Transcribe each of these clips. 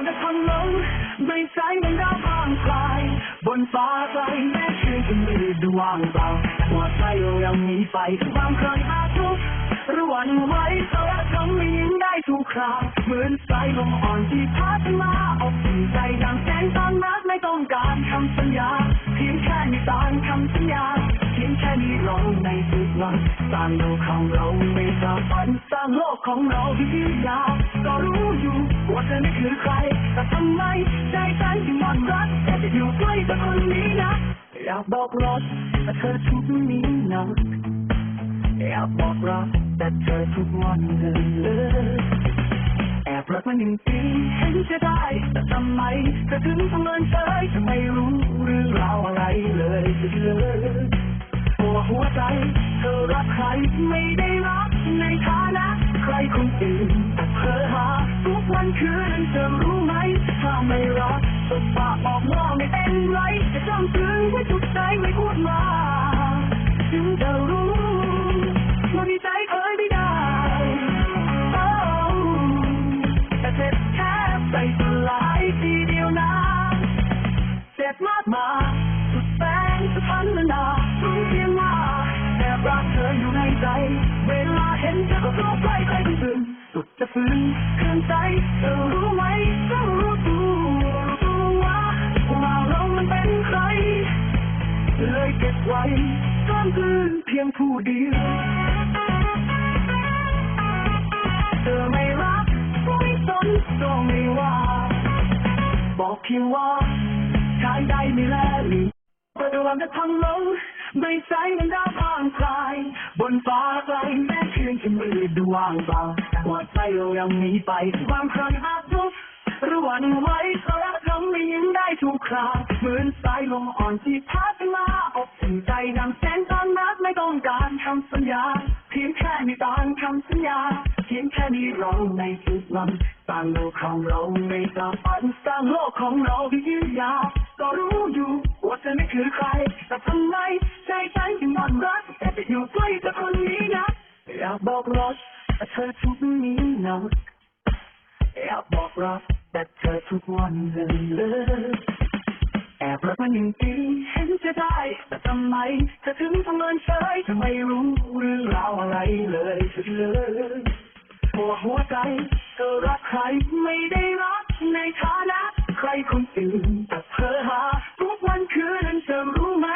อนจะพังลงไม่ใช่เหมือนดาวบางไกลบนฟ้าไกลแม้ชื่นจะมืดดว่างเปล่าหัวใจเรายังมีไฟบางครั้งอาทุกรือหวันไวเพราทำให้ยิ้มได้ทุกคราวเหมือนสายลมอ่อนที่พัดมาอบอุ่นใจดังแสงตอนรักไม่ต้องการคำสัญญาเพียงแค่มีตามคำสัญญาเพียงแค่มีเราในทุกวันสร้างโลกของเรา ไม่สาฝันสร้างโลกของเราที่ยืนยาวก็รู้อยู่ว่าเธอไม่คือใคร แต่ทำไมใจฉันจึงหมดรักแต่จะอยู่ใกล้กับคนนี้นะอยากบอกรถแต่เธอทุกนี้นะอยากบอกรักแต่เธอทุกวันเลยแอบรักมาหนึ่งปีเห็นจะได้ แต่ทำไมเธอถึงทำเมินเฉยจะไม่รู้เรื่องราวอะไรเลยเลยหัวหัวใจ เธอรักใครไม่ ไรจะจำซึ้งไว้ทุกใจไม่พูดมาถึงจะรู้ว่ามีใจเคยไม่ได้แต่เจ็บแค่ใจสลายทีเดียวนะเจ็บมากมาสุดแสนจะพันละนารู้เพียงว่าแอบรักเธออยู่ในใจ เวลาเห็นเธอก็เข้าใกล้ใกล้ถึงตื่นสุดจะฟื้นเคลื่อนใจเธอรู้ไหมเธอรู้ เก็บไว้ซ่อนคืนเพียงผู้เดียวเธอไม่รักไม่สนก็ไม่ว่า บอกเพียงว่าชายใดไม่แลหลีประดวงจะพังลงไม่ใช่มันดาวพางคลาย บนฟ้าไกลแม้เพียงจะมืดดูว่างเปล่าหัวใจเรายังมีไปบางครั้งอาจทุกรือหวันไหวเพราะรักทำให้ยิ้มได้ทุกคราเหมือนสายลมอ่อนที่พัดมา อบอุ่นใจดังแสงตอนรักไม่ต้องการคำสัญญา เพียงแค่มีตามคำสัญญา เพียงแค่มีเราในทุกวันสร้างโลกของเราไม่สาฝันสร้างโลกของเราที่ยืนยาวก็รู้อยู่ว่าเธอไม่คือใคร แต่ทำไมใจฉันจึงหมดรัก แต่จะอยู่ใกล้กับคนนี้นะอยากบอกรถแต่เธอทุกนี้นะอยากบอกรักแต่เธอทุกวันเลย แอบรักมาหนึ่งปีเห็นจะได้ แต่ทำไมเธอถึงทำเมินเฉยเธอไม่รู้เรื่องราวอะไรเลยเลยหัวหัวใจ เธอรักใครไม่ได้รักในฐานะ ใครคนอื่นแต่เธอหาทุกวันคืนเธอรู้ไหม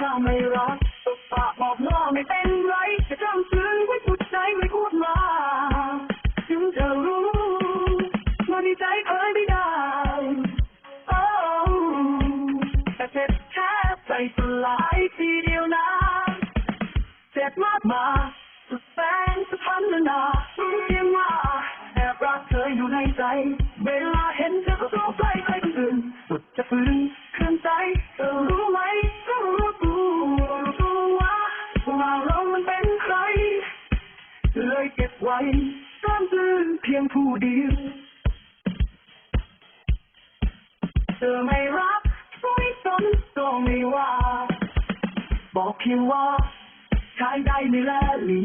ถ้าไม่รักตบปากบอกว่าไม่เป็นไรจะจำซึ้งไว้พูดใจไม่พูด ลายทีเดียวนะเจ็บมากมาสุดแสนสุดพันนารู้เพียงว่าแอบรักเธออยู่ในใจ เวลาเห็นเธอก็เข้าใกล้ใครคนอื่นสุดจะฟื้นเคลื่อนใจเธอรู้ไหมก็รู้ตัวรู้ตัวว่าว่าเรามันเป็นใคร เลยเก็บไว้ซ่อนคืนเพียงผู้เดียวเธอไม่รัก บอกเพียงว่าชายใดไม่แลหลี